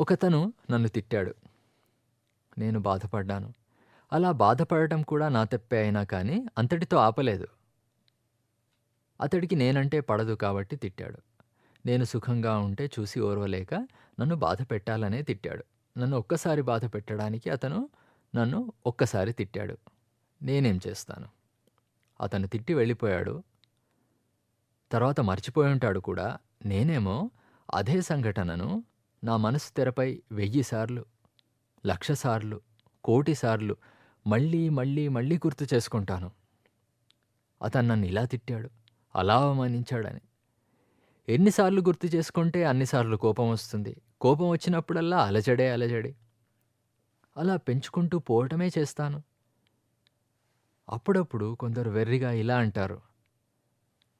ఒకతను నన్ను తిట్టాడు. నేను బాధపడ్డాను. అలా బాధపడటం కూడా నా తప్పే అయినా కానీ అంతటితో ఆపలేదు. అతడికి నేనంటే పడదు కాబట్టి తిట్టాడు. నేను సుఖంగా ఉంటే చూసి ఓర్వలేక నన్ను బాధ పెట్టాలనే తిట్టాడు. నన్ను ఒక్కసారి బాధ పెట్టడానికి అతను నన్ను ఒక్కసారి తిట్టాడు. నేనేం చేస్తాను? అతను తిట్టి వెళ్ళిపోయాడు. తర్వాత మర్చిపోయి ఉంటాడు కూడా. నేనేమో అదే సంఘటనను నా మనసు తెరపై వెయ్యి సార్లు, కోటిసార్లు మళ్ళీ మళ్ళీ మళ్ళీ గుర్తు చేసుకుంటాను. అతను నన్ను ఇలా తిట్టాడు, అలా అవమానించాడని. ఎన్నిసార్లు గుర్తు చేసుకుంటే అన్నిసార్లు కోపం వస్తుంది. కోపం వచ్చినప్పుడల్లా అలజడే అలజడి. అలా పెంచుకుంటూ పోవటమే చేస్తాను. అప్పుడప్పుడు కొందరు వెర్రిగా ఇలా అంటారు.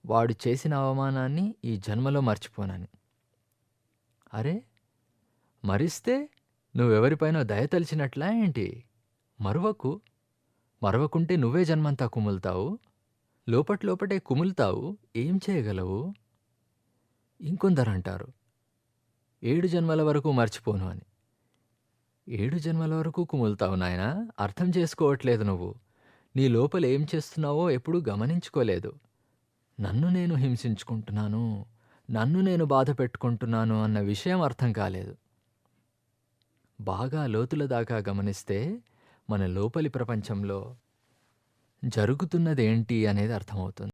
వాడు చేసిన అవమానాన్ని ఈ జన్మలో మర్చిపోనని. అరే! మరిస్తే నువ్వెవరిపైనో దయ తలిచినట్లా ఏంటి? మరువకు. మరవకుంటే నువ్వే జన్మంతా కుములుతావు. లోపట్లోపటే కుములుతావు. ఏం చేయగలవు? ఇంకొందరంటారు. ఏడు జన్మల వరకు మర్చిపోను అని. ఏడు జన్మల వరకు కుములుతావు నాయనా! అర్థం చేసుకోవట్లేదు నువ్వు. నీ లోపల ఏం చేస్తున్నావో ఎప్పుడూ గమనించుకోలేదు. నన్ను నేను హింసించుకుంటున్నాను, నన్ను నేను బాధ పెట్టుకుంటున్నాను అన్న విషయం అర్థం కాలేదు. బాగా లోతుల దాకా గమనిస్తే మన లోపలి ప్రపంచంలో జరుగుతున్నదేంటి అనేది అర్థమవుతుంది.